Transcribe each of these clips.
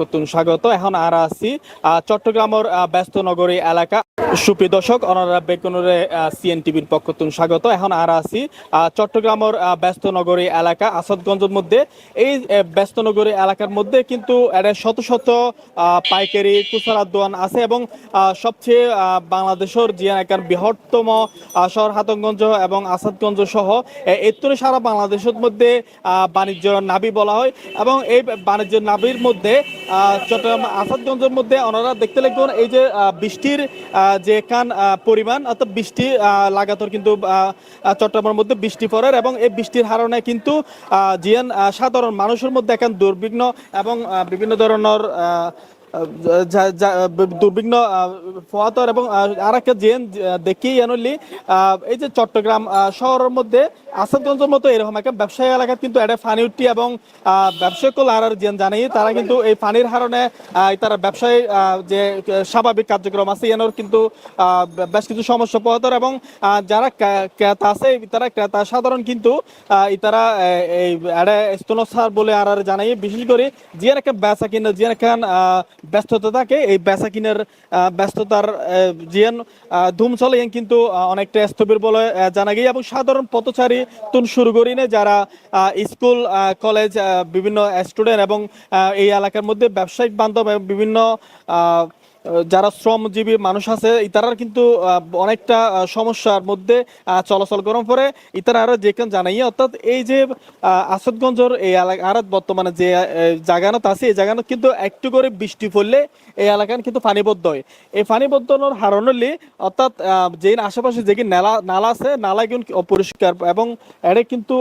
নতুন স্বাগত। এখন আর আছি চট্টগ্রামের ব্যস্ত নগরী এলাকা। সুপ্রিয় দর্শক, অনারা বেকুনরে সিএন টিভির পক্ষ তুন স্বাগত। এখন আর আছি চট্টগ্রামের ব্যস্ত নগরী এলাকা, আসাদগঞ্জের মধ্যে। এই ব্যস্ত নগরী এলাকার মধ্যে কিন্তু শত শত পাইকারি, খুচরা দোকান আছে এবং সবচেয়ে বাংলাদেশের যে এলাকার বৃহত্তম শহর হাতগঞ্জ এবং আসাদগঞ্জ সহ এত্তরে সারা বাংলাদেশের মধ্যে বাণিজ্য নাবি বলা হয়। এবং এই বাণিজ্য নাবির মধ্যে চট্টগ্রাম আসাদগঞ্জের মধ্যে ওনারা দেখতে লাগবেন এই যে বৃষ্টির যে কান পরিমাণ, অর্থাৎ বৃষ্টি লাগাতর কিন্তু চট্টগ্রামের মধ্যে বৃষ্টি পড়ার এবং এই বৃষ্টির হারণে কিন্তু জিয়ান সাধারণ মানুষের মধ্যে এখন দুর্বিঘ্ন এবং বিভিন্ন ধরনের দুর্বিঘ্ন ফোয়াতর এবং আর একটা জেন দেখি এনলি এই যে চট্টগ্রাম শহরের মধ্যে আসাদগঞ্জের মতো এরকম একটা ব্যবসায়ী এলাকা কিন্তু এটা ফানি উঠি এবং আহ, ব্যবসায়িক আর জেন জানাই তারা কিন্তু এই পানির কারণে আহ, তারা ব্যবসায়ী যে স্বাভাবিক কার্যক্রম আছে এনার কিন্তু বেশ কিছু সমস্যা পোহাতর এবং যারা ক্রেতা আছে তারা ক্রেতা সাধারণ কিন্তু তারা এই এটা স্তনসার বলে আর আর জানাই। বিশেষ করে যে একটা বেচা কিনা যে একখান ব্যস্ততা থাকে, এই বেচা কিনার ব্যস্ততার জিয়ান ধুম চলে। কিন্তু অনেকটা স্থবির বলে জানা গিয়ে। এবং সাধারণ পথচারী তুন শুরু করি না যারা স্কুল কলেজ বিভিন্ন স্টুডেন্ট এবং এই এলাকার মধ্যে ব্যবসায়িক বান্ধব এবং বিভিন্ন যারা শ্রমজীবী মানুষ আছে, ইতারার কিন্তু অনেকটা সমস্যার মধ্যে চলাচল গরম পরে ইতারা আরও যেখানে জানাই অর্থাৎ এই যে আসাদগঞ্জের এই এলাকা, আর বর্তমানে যে জায়গানত আছে, এই জায়গানত কিন্তু একটু করে বৃষ্টি পড়লে এই এলাকায় কিন্তু পানিবদ্ধ হয়। এই পানিবদ্ধনের হারণলি, অর্থাৎ যে আশেপাশে যে নালা নালা আছে, নালা কিন্তু অপরিষ্কার এবং এটা কিন্তু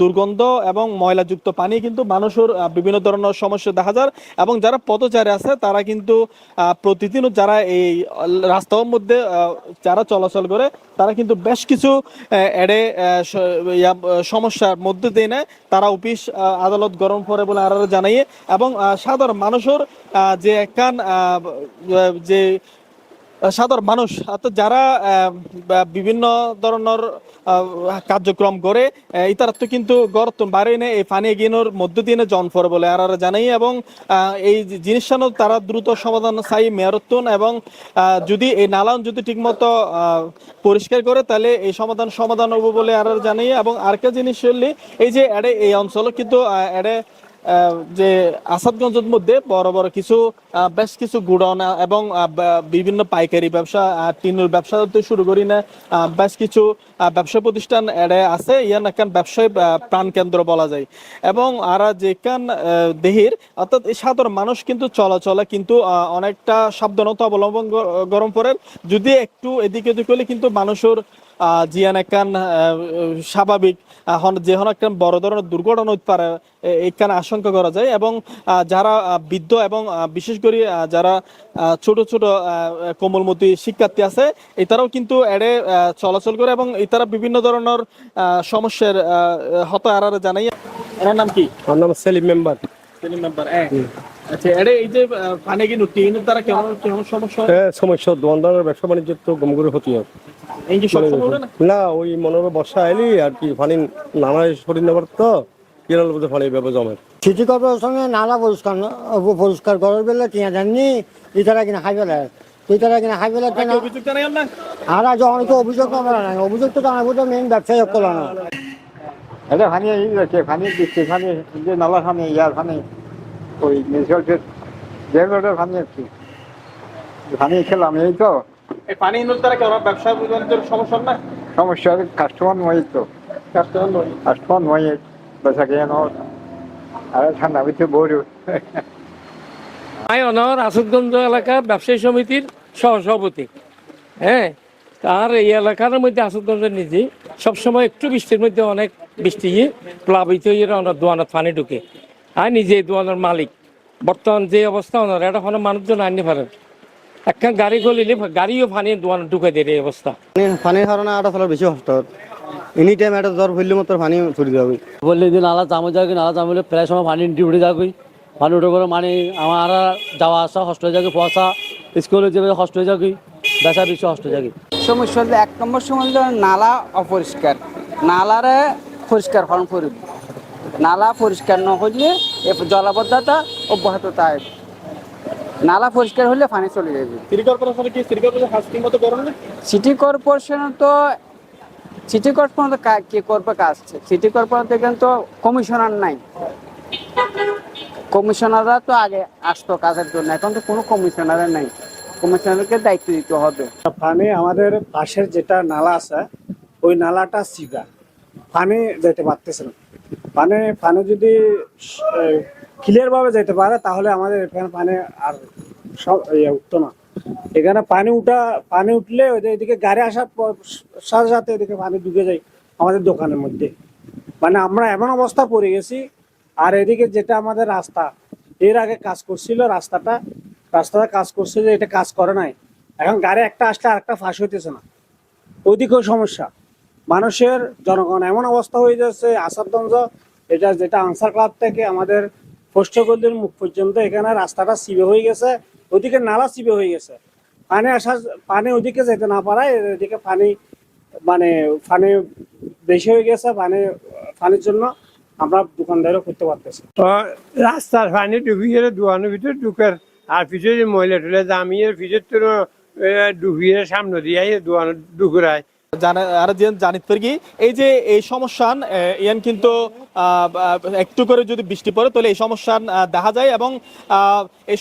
দুর্গন্ধ এবং ময়লাযুক্ত পানি কিন্তু মানুষের বিভিন্ন ধরনের সমস্যা দেখা যায় এবং যারা পথচারী আছে, তারা কিন্তু প্রতিদিনও যারা এই রাস্তার মধ্যে যারা চলাচল করে, তারা কিন্তু বেশ কিছু এড়ে সমস্যার মধ্যে দিয়ে নেয়। তারা অফিস আদালত গরম করে বলে আরও জানাইয়ে এবং সাধারণ মানুষের যে কান যে সাধারণ মানুষ অর্থাৎ যারা বিভিন্ন ধরনের কার্যক্রম করে আহ, ইতারা তো কিন্তু বাড়ি এনে এই পানি এগিনোর মধ্য দিয়ে জন ফর বলে। আর জানাই এবং এই জিনিসটা তারা দ্রুত সমাধান চাই মেয়রত্বন এবং যদি এই নালান যদি ঠিকমতো পরিষ্কার করে তাহলে এই সমাধান সমাধান হব বলে আর জানাই এবং আরেকটা জিনিস হলে এই যে এডে এই অঞ্চল কিন্তু এডে যে আসাদগঞ্জের মধ্যে বড় বড় কিছু বেশ কিছু গুডন এবং বিভিন্ন পাইকারি ব্যবসা টিনুর ব্যবসা থেকে শুরু করি না বেশ কিছু ব্যবসা প্রতিষ্ঠান এড়ে আছে ইয়ান একখান ব্যবসায় প্রাণ কেন্দ্র বলা যায়। এবং আর যেখান দেহির, অর্থাৎ সাধারণ মানুষ কিন্তু চলাচলে কিন্তু অনেকটা সাবধানতা অবলম্বন গরম পড়ে যদি একটু এদিকে ওদিক হলে কিন্তু মানুষের জিয়ান একখান স্বাভাবিক যে হন একখান বড় ধরনের দুর্ঘটনা হতে পারে, এ- আশঙ্কা করা যায়। এবং যারা বৃদ্ধ এবং বিশেষ করে যারা ছোট ছোট কোমলমতি শিক্ষার্থী আছে, এটারাও কিন্তু এড়ে চলাচল করে এবং এটারা বিভিন্ন ধরনের সমস্যার হত আর জানাই এর নাম কি? আমার নাম সেলিম মেম্বার। সেলিম মেম্বার আচ্ছা এড়ে এই যে পানি কিন্তু টিনের দ্বারা কেমন কেমন সমস্যা হ্যাঁ? সমস্যা দোকানদারের ব্যবসা বাণিজ্য তো গমগরে ক্ষতি হয়। এই যে না? না ওই মনে হবে বর্ষা এলি আর কি পানি নানা শরীর নেবার তো কেনাল মধ্যে পানি ব্যবহার জমে। সিটি কর্পোরেশনে নালা পরিষ্কার ন- অব- পরিষ্কার করার বেলা টিয়া জাননি ইতারা কিনা খাই পেলে ইতারা কিনা আর আজ অনেক অভিযোগ অভিযোগ তো তো মেইন ব্যবসায়ী করল না। এটা ফানি এই যাচ্ছে ফানি দিচ্ছে ফানি যে নালা ফানি ইয়ার ফানি ওই মিউনিসিপালিটির যে রোডের ফানি খেলাম এই তো। এই পানি ইনোর দ্বারা কেমন ব্যবসা সমস্যা না? সমস্যা কাস্টমার নয় তো। কাস্টমার নয়। কাস্টমার নয় বেচা কেন আর ঠান্ডা ভিতরে বড়। আই অনর আসাদগঞ্জ এলাকার ব্যবসায়ী সমিতির সহসভাপতি। হ্যাঁ তার এই এলাকার মধ্যে আসাদগঞ্জের নিজে সবসময় একটু বৃষ্টির মধ্যে অনেক বৃষ্টি গিয়ে প্লাবিত হয়ে ওনার দোয়ানত পানি ঢুকে। আর নিজে দোয়ানোর মালিক। বর্তমান যে অবস্থা ওনার এটা কোনো মানুষজন আনতে পারেন একটা গাড়ি গলিলে গাড়িও পানি দোয়ান ঢুকে দেয় এই অবস্থা। পানির কারণে আটা চলার বেশি কষ্ট। এনি টাইম একটা জ্বর ফুললে মতো পানি ছড়ি যাবে বললে যে নালা চামো যাবে নালা চামলে প্রায় সময় পানি উঠে যাবে পানি উঠে পরে মানে আমার যাওয়া আসা কষ্ট হয়ে যাবে পয়সা স্কুলে যাবে কষ্ট হয়ে যাবে বেচা বেশি কষ্ট হয়ে যাবে সমস্যা হলো এক নম্বর সমস্যা হলো নালা অপরিষ্কার। নালারে পরিষ্কার করার পরিব নালা পরিষ্কার না হলে এ জলাবদ্ধতা অব্যাহত থাকে। নালা পরিষ্কার হলে পানি চলে যাবে। সিটি কর্পোরেশনে তো সিটি কর্পোরেশন তো কে করবে কাজ? সিটি কর্পোরেশন থেকে তো কমিশনার নাই। কমিশনাররা তো আগে আসতো কাজের জন্য এখন তো কোনো কমিশনারের নাই। কমিশনারকে দায়িত্ব দিতে হবে। পানি আমাদের পাশের যেটা নালা আছে ওই নালাটা সিগা। পানি যেতে পারতেছে না। পানি পানি যদি ক্লিয়ার ভাবে যেতে পারে, তাহলে আমাদের এখানে পানি আর সব ইয়ে উঠতো না। এখানে পানি উঠা, পানি উঠলে ওই যে এদিকে গাড়ি আসার সাথে সাথে এদিকে পানি ঢুকে যায় আমাদের দোকানের মধ্যে। মানে আমরা এমন অবস্থা পড়ে গেছি, আর এদিকে যেটা আমাদের রাস্তা, এর আগে কাজ করছিল রাস্তাটা রাস্তাটা কাজ করছে যে এটা কাজ করে নাই। এখন গাড়ি একটা আসলে আরেকটা ফাঁস হইতেছে না। ওইদিকেও সমস্যা। মানুষের জনগণ এমন অবস্থা হয়ে যাচ্ছে আসাদগঞ্জ এটা যেটা আনসার ক্লাব থেকে আমাদের পোস্টগল্লির মুখ পর্যন্ত এখানে রাস্তাটা সিবে হয়ে গেছে ওইদিকে নালা সিবে হয়ে গেছে। পানি আসা, পানি ওইদিকে যেতে না পারায় এদিকে পানি মানে পানি বেশি হয়ে গেছে পানি, পানির জন্য আমরা দোকানদারও করতে পারতেছি। তো রাস্তার পানি ডুবিয়ে দোকানের ভিতরে ঢুকার, আর পিছনে মহিলা টুলে জামিয়ে পিছের তো ডুবিয়ে সামনে দিয়ে দোকান ঢুকুরায়। এই যে এই কিন্তু একটু করে যদি বৃষ্টি পড়ে, তাহলে এই দেখা যায় এবং এই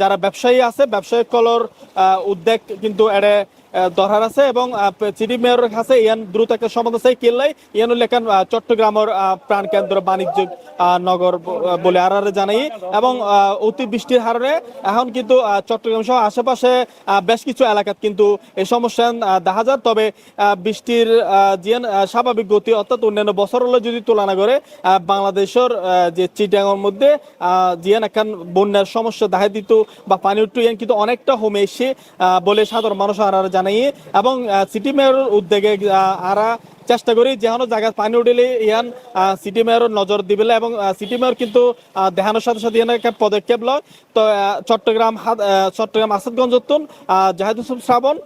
যারা ব্যবসায়ী আছে, ব্যবসায়ী কলর উদ্যোগ কিন্তু এড়ে আহ, দরকার আছে এবং চিঠি মেয়রের কাছে ইয়ান দ্রুত একটা সমাধান আছে কিল্লাই। ইয়ান লেখান চট্টগ্রামের প্রাণকেন্দ্র বাণিজ্যিক নগর বলে আর জানাই। এবং অতি বৃষ্টির হারণে এখন কিন্তু চট্টগ্রাম সহ আশেপাশে বেশ কিছু এলাকাত কিন্তু এই সমস্যা দেখা যায় তবে বৃষ্টির জিয়ান স্বাভাবিক গতি অর্থাৎ অন্যান্য বছর হলে যদি তুলনা করে বাংলাদেশের যে চিটাঙ্গের মধ্যে জিয়ান একখান বন্যার সমস্যা দেখা দিত বা পানি উঠতো ইয়ান কিন্তু অনেকটা কমে এসে বলে সাধারণ মানুষ আর জানাই এবং সিটি মেয়রের উদ্যোগে আরা চেষ্টা করি যেহানো জায়গা পানি উঠিলে ইয়ান সিটি মেয়র নজর দিবেলে এবং সিটি মেয়র কিন্তু আহ, দেখানোর সাথে সাথে ইয়ান একটা পদক্ষেপ লয়। তো চট্টগ্রাম চট্টগ্রাম আসাদগঞ্জ জাহেদ হোসেন শ্রাবণ